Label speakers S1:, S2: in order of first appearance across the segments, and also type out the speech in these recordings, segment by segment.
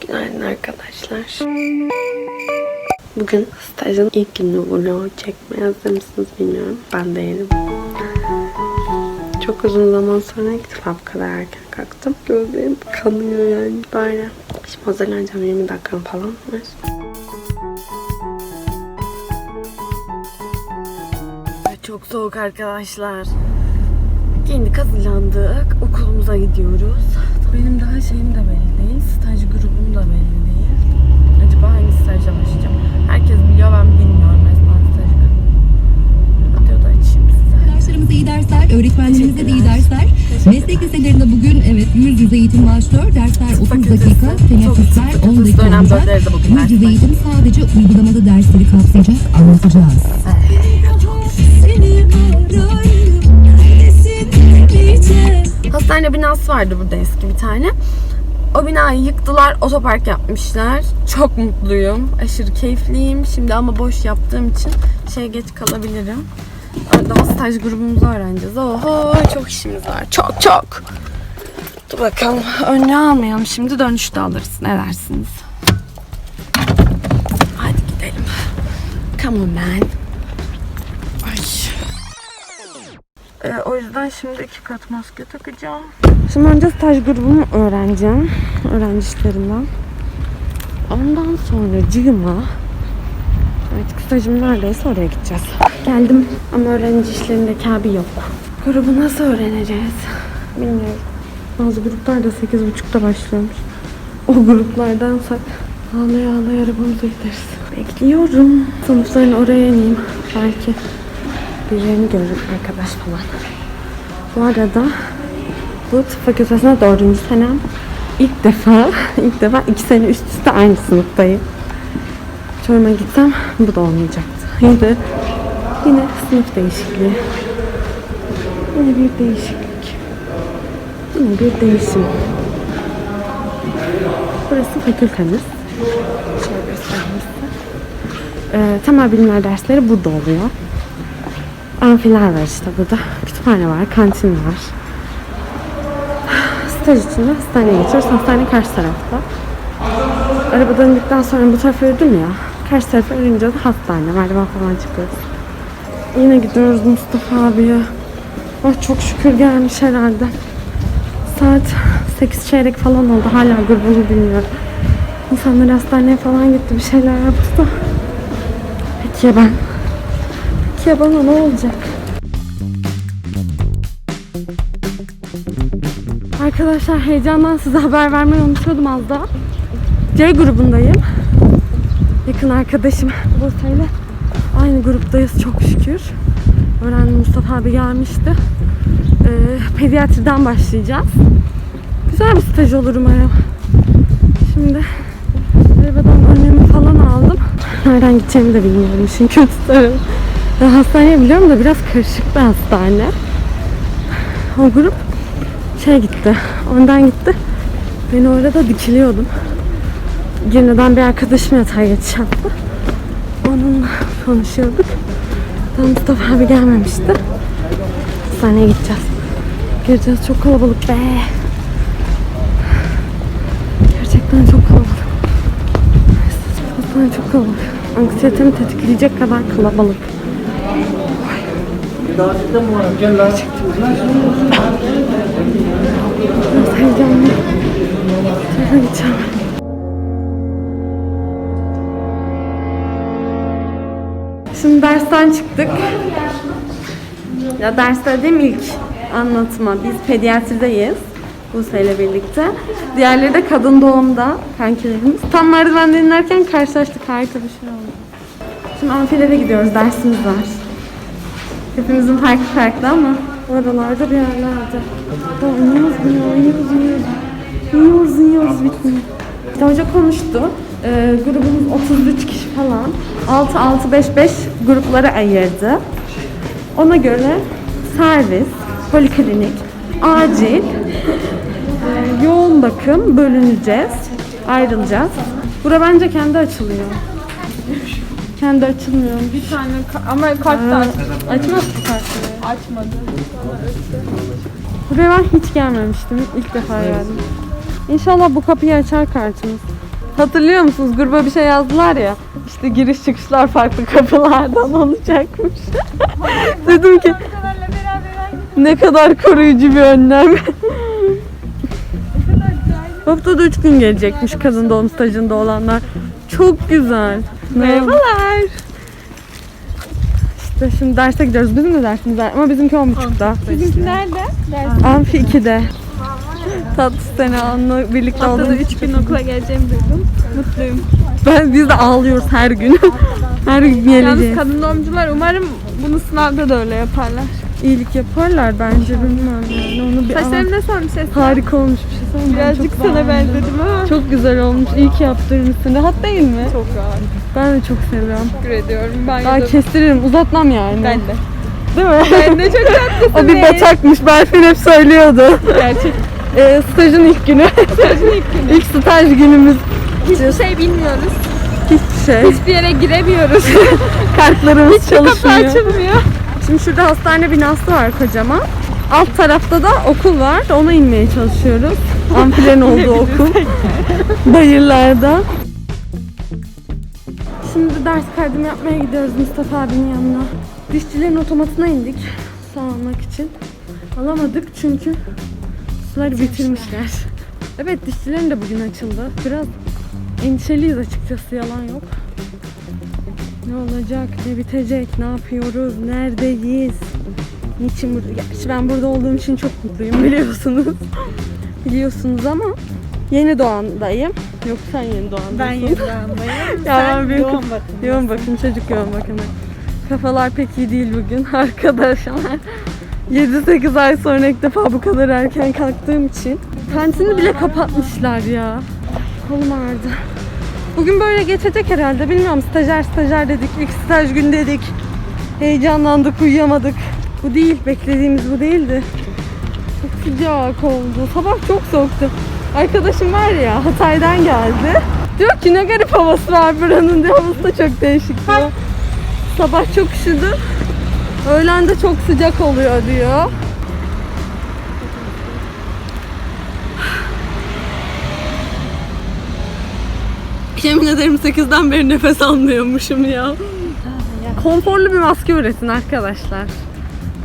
S1: Günaydın arkadaşlar. Bugün stajın ilk günü vlog çekmeye hazır mısınız bilmiyorum. Ben değilim. Çok uzun zaman sonra ilk defa bu kadar erken kalktım. Gözlerim kanıyor yani. Böyle. Şimdi hazırlanacağım 20 dakikam falan var. Çok soğuk arkadaşlar. Giyindik hazırlandık. Okulumuza gidiyoruz. Benim daha şeyim de belli değil. Staj grubum da belli değil. Acaba hangi stajla başlayacağım? Herkes biliyor ben bilmiyorum resmen staj grubunu. Radyoda açayım size.
S2: Arkadaşlarımıza iyi dersler, öğretmenlerimize de iyi dersler. Meslek liselerinde bugün evet yüz yüze eğitim başlıyor. Dersler 30 dakika, teneffüsler 10 dakika olacak. Yüz yüze eğitim sadece uygulamada dersleri kapsayacak, anlatacağız.
S1: Hastane binası vardı burada eski bir tane. O binayı yıktılar, otopark yapmışlar. Çok mutluyum, aşırı keyifliyim. Şimdi ama boş yaptığım için şey geç kalabilirim. Daha staj grubumuzu öğreneceğiz. Oho çok işimiz var. Çok çok. Dur bakalım. Önlüğü almayalım. Şimdi dönüşte alırız. Ne dersiniz? Hadi gidelim. Come on man. O yüzden şimdi iki kat maske takacağım. Şimdi önce staj grubumu öğreneceğim. Öğrenci işlerinden. Ondan sonra cığıma artık stajım neredeyse oraya gideceğiz. Geldim ama öğrenci işlerindeki abi yok. Grubu nasıl öğreneceğiz? Bilmiyorum. Bazı gruplar da 8.30'da başlıyormuş. O gruplardansak ağlaya ağlaya arabamıza gideriz. Bekliyorum. Sınıfların oraya ineyim. Belki birilerini görürüm arkadaş falan. Bu arada bu tıp fakültesine dördüncü senem. İlk defa, ilk defa iki sene üst üste aynı sınıftayım. Çorum'a gitsem bu da olmayacaktı. Yine, yine sınıf değişikliği. Yine bir değişiklik. Yine bir değişim. Burası fakültemiz. Ee, temel bilimler dersleri burada oluyor. Amfiler var işte burada. Kütüphane var, kantin var. Staj için de hastaneye geçiyoruz. Hastane karşı tarafta. Araba döndükten sonra bu tarafa yürüdüm ya. Karşı tarafa yürüyünce de hastane, merdiven falan çıkıyoruz. Yine gidiyoruz Mustafa abiye. Ah çok şükür gelmiş herhalde. Saat 8 çeyrek falan oldu. Hala grubunu bilmiyorum. İnsanlar hastaneye falan gitti. Bir şeyler yaptı da. Peki ya ben? Peki ya bana ne olacak? Arkadaşlar heyecandan size haber vermeyi unutuyordum az daha. C grubundayım. Yakın arkadaşım Buse'yle aynı gruptayız çok şükür. Öğrendim Mustafa abi gelmişti. Ee, pediatriden başlayacağız. Güzel bir staj olur umarım. Şimdi arabadan önlüğümü falan aldım. Nereden gideceğimi de bilmiyorum işin kötüsü. Ya hastaneyi biliyorum da biraz karışık bir hastane. O grup şey gitti. Önden gitti. Ben orada dikiliyordum. Girne'den bir arkadaşım yatağa geçiş yaptı. Onunla konuşuyorduk. Tam Mustafa abi gelmemişti. Hastaneye gideceğiz. Gireceğiz. Çok kalabalık be. Gerçekten çok kalabalık. Hastane çok kalabalık. Anksiyetemi tetikleyecek kadar kalabalık. Biraz heyecanlı. Şimdi dersten çıktık. Ya ders dediğim ilk anlatma. Biz pediatrideyiz. Buse ile birlikte. Diğerleri de kadın doğumda kankilerimiz. Tam merdivenden inerken karşılaştık. Harika bir şey oldu. Şimdi amfilere gidiyoruz. Dersimiz var. Hepimizin farklı farklı ama oralarda bir yerlerde. Oynuyoruz, oynuyoruz, oynuyoruz. Yiyoruz, yiyoruz bitmiyor. İşte hoca konuştu. Ee, grubumuz 33 kişi falan. 6-6-5-5 gruplara ayırdı. Ona göre servis, poliklinik, acil, e, yoğun bakım bölüneceğiz. Ayrılacağız. Bura bence kendi açılıyor. Kendi açılmıyor.
S3: Bir tane ka- ama kart da aç-
S1: Açmaz ki kartını.
S3: Açmadı.
S1: Buraya ben hiç gelmemiştim. İlk defa geldim. İnşallah bu kapıyı açar kartımız. Hatırlıyor musunuz? Gruba bir şey yazdılar ya. İşte giriş çıkışlar farklı kapılardan olacakmış. Dedim ki ne kadar koruyucu bir önlem. Haftada üç gün gelecekmiş kadın doğum stajında olanlar. Çok güzel. Merhabalar. İşte şimdi derse gidiyoruz. Bizim de dersimiz var ama bizimki 10.30'da.
S3: Bizimki nerede? Ders.
S1: Amfi 2'de. Tatlı seni onunla birlikte
S3: Haftada
S1: olduğumuz
S3: 3 gün okula geleceğimi duydum. Mutluyum.
S1: Ben biz de ağlıyoruz her gün. her gün
S3: Yalnız
S1: geleceğiz.
S3: kadın doğumcular umarım bunu sınavda da öyle yaparlar.
S1: İyilik yaparlar bence bilmiyorum yani. Onu bir
S3: Saçlarım ne sormuş Esra?
S1: harika olmuş bir şey? Ben
S3: Birazcık sana benzedim ama.
S1: Çok güzel olmuş. İyi ki yaptırmışsın. Rahat değil mi?
S3: Çok rahat.
S1: Ben de çok seviyorum.
S3: Teşekkür ediyorum.
S1: Daha
S3: Banyoda.
S1: kestiririm. Uzatmam yani.
S3: Ben de.
S1: Değil mi?
S3: Ben de çok tatlısın.
S1: o bir batakmış. Berfin hep söylüyordu.
S3: Gerçek.
S1: Ee, stajın ilk günü.
S3: Stajın ilk günü.
S1: ilk staj günümüz.
S3: Hiçbir şey bilmiyoruz.
S1: Hiçbir şey.
S3: Hiçbir yere giremiyoruz.
S1: Kartlarımız
S3: Kapı
S1: çalışmıyor.
S3: açılmıyor.
S1: Şimdi şurada hastane binası var kocaman. Alt tarafta da okul var. Ona inmeye çalışıyoruz. Amfilerin olduğu okul. Bayırlarda. Şimdi ders kaydımı yapmaya gidiyoruz Mustafa abinin yanına. Dişçilerin otomatına indik. Su almak için. Alamadık çünkü suları bitirmişler. Evet dişçilerin de bugün açıldı. Biraz endişeliyiz açıkçası yalan yok. Ne olacak, ne bitecek, ne yapıyoruz, neredeyiz? Niçin burada? Gerçi ben burada olduğum için çok mutluyum biliyorsunuz. biliyorsunuz ama yeni doğandayım. Yok sen yeni doğandasın.
S3: Ben yıldandayım.
S1: Ya
S3: Sen
S1: ben
S3: yoğun bakım.
S1: Yoğun bakım, çocuk yoğun bakımı. Kafalar pek iyi değil bugün arkadaşlar. 7-8 ay sonra ilk defa bu kadar erken kalktığım için. Kantini bile kapatmışlar ya. Kolum ağrıdı. Bugün böyle geçecek herhalde. Bilmiyorum stajyer stajyer dedik. İlk staj gün dedik. Heyecanlandık, uyuyamadık. Bu değil, beklediğimiz bu değildi. Çok sıcak oldu. Sabah çok soğuktu. Arkadaşım var ya Hatay'dan geldi. Diyor ki ne garip havası var buranın diyor. Havası da çok değişik diyor. Sabah çok üşüdüm. Öğlen de çok sıcak oluyor diyor. Yemin ederim 8'den beri nefes almıyormuşum ya. Konforlu bir maske üretin arkadaşlar.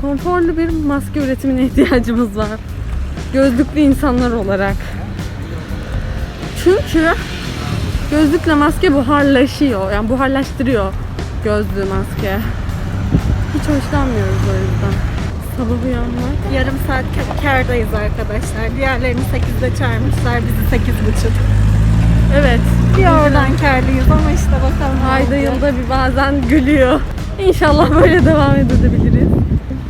S1: Konforlu bir maske üretimine ihtiyacımız var. Gözlüklü insanlar olarak. Çünkü gözlükle maske buharlaşıyor. Yani buharlaştırıyor gözlüğü maske. Hiç hoşlanmıyoruz o yüzden. Sabah uyanmak.
S3: Yarım saat ka- kârdayız arkadaşlar. Diğerlerini 8'de çağırmışlar. Bizi 8.30.
S1: Evet.
S3: Bir oradan kârlıyız ama işte bakalım.
S1: Ayda yılda bir bazen gülüyor. İnşallah böyle devam edebiliriz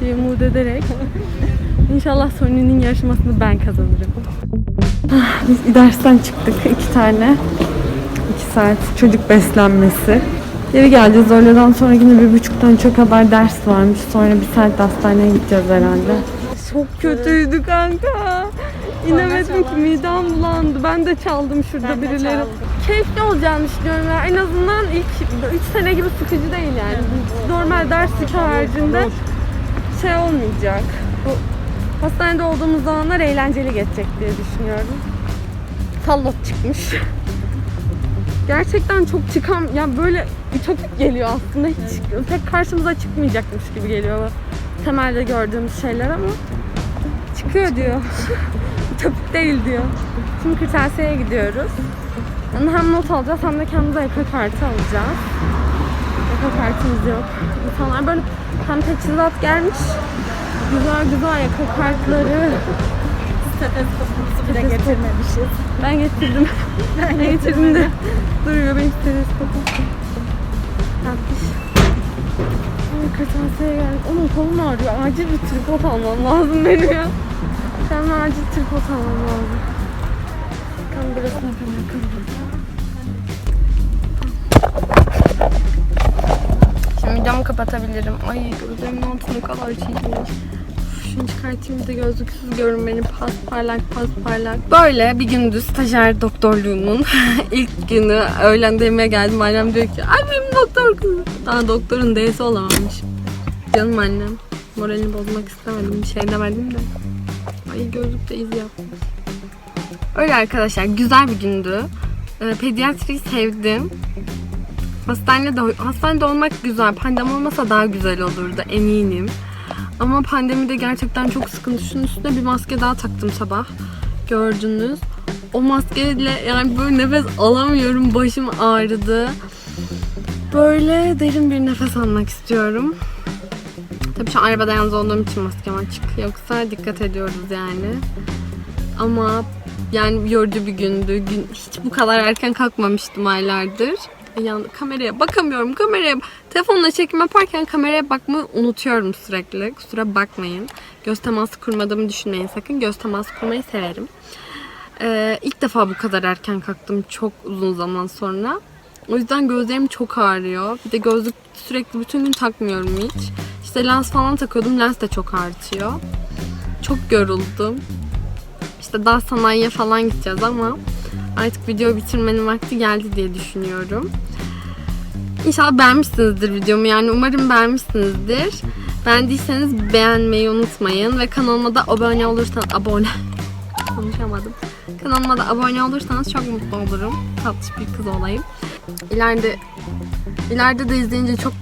S1: diye umut ederek. İnşallah Sony'nin yarışmasını ben kazanırım. Ah, Biz dersten çıktık iki tane. iki saat çocuk beslenmesi. Geri geleceğiz. Öğleden sonra yine bir buçuktan çok kadar ders varmış. Sonra bir saat hastaneye gideceğiz herhalde. Çok kötüydü kanka. İnemedim ki midem bulandı. Ben de çaldım şurada
S3: Ben
S1: birileri.
S3: çaldım.
S1: Keyifli olacağını düşünüyorum ya. En azından ilk 3 sene gibi sıkıcı değil yani. Normal ders haricinde şey olmayacak. Bu hastanede olduğumuz zamanlar eğlenceli geçecek diye düşünüyorum. Sallot çıkmış. Gerçekten çok çıkan, yani böyle ütopik geliyor aslında. Hiç pek karşımıza çıkmayacakmış gibi geliyor bu temelde gördüğümüz şeyler ama çıkıyor diyor. ütopik değil diyor. Şimdi kırtasiyeye gidiyoruz. Yani hem not alacağız hem de kendimize yaka kartı alacağız. Yaka kartımız yok. İnsanlar böyle hem teçhizat gelmiş. Güzel yaka kartları.
S3: Stetoskopumuzu bile getirmemişiz.
S1: Ben getirdim. ben getirdim de. Duruyor benim teleskopum. Tatlış. Ay kırtasiyeye geldik. Onun kolum ağrıyor. Acil bir tripod almam lazım benim ya. Sen acil tripod almam lazım. Tam burasına kadar kızdım. Şimdi camı kapatabilirim. Ay gözlerimin altı ne kadar çekilmiş. Şunu çıkartayım de gözlüksüz görün beni pas parlak pas parlak. Böyle bir gündü stajyer doktorluğunun ilk günü öğlen demeye geldim. Annem diyor ki ay benim doktor kızım. Daha doktorun D'si olamamış. Canım annem. Moralini bozmak istemedim. Bir şey demedim de. Ay gözlükte iz yapmış. Öyle arkadaşlar güzel bir gündü. Ee, pediatriyi sevdim. Hastanede, hastanede olmak güzel. Pandemi olmasa daha güzel olurdu eminim. Ama pandemide gerçekten çok sıkıntı. Şunun üstüne bir maske daha taktım sabah. Gördünüz. O maskeyle yani böyle nefes alamıyorum. Başım ağrıdı. Böyle derin bir nefes almak istiyorum. Tabii şu an arabada yalnız olduğum için maskem açık. Yoksa dikkat ediyoruz yani. Ama yani yorucu bir gündü. Gün, hiç bu kadar erken kalkmamıştım aylardır. Yani kameraya bakamıyorum. Kameraya telefonla çekim yaparken kameraya bakmayı unutuyorum sürekli. Kusura bakmayın. Göz teması kurmadığımı düşünmeyin sakın. Göz teması kurmayı severim. Ee, ilk defa bu kadar erken kalktım çok uzun zaman sonra. O yüzden gözlerim çok ağrıyor. Bir de gözlük sürekli bütün gün takmıyorum hiç. İşte lens falan takıyordum. Lens de çok artıyor. Çok yoruldum. İşte daha sanayiye falan gideceğiz ama artık video bitirmenin vakti geldi diye düşünüyorum. İnşallah beğenmişsinizdir videomu. Yani umarım beğenmişsinizdir. Beğendiyseniz beğenmeyi unutmayın ve kanalıma da abone olursanız abone konuşamadım. Kanalıma da abone olursanız çok mutlu olurum. Tatlış bir kız olayım. İleride ileride de izleyince çok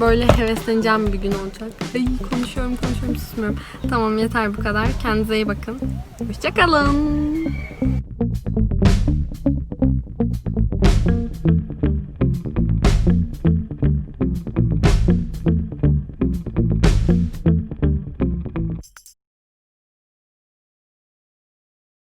S1: böyle hevesleneceğim bir gün olacak. Ay konuşuyorum konuşuyorum susmuyorum. Tamam yeter bu kadar. Kendinize iyi bakın. Hoşçakalın.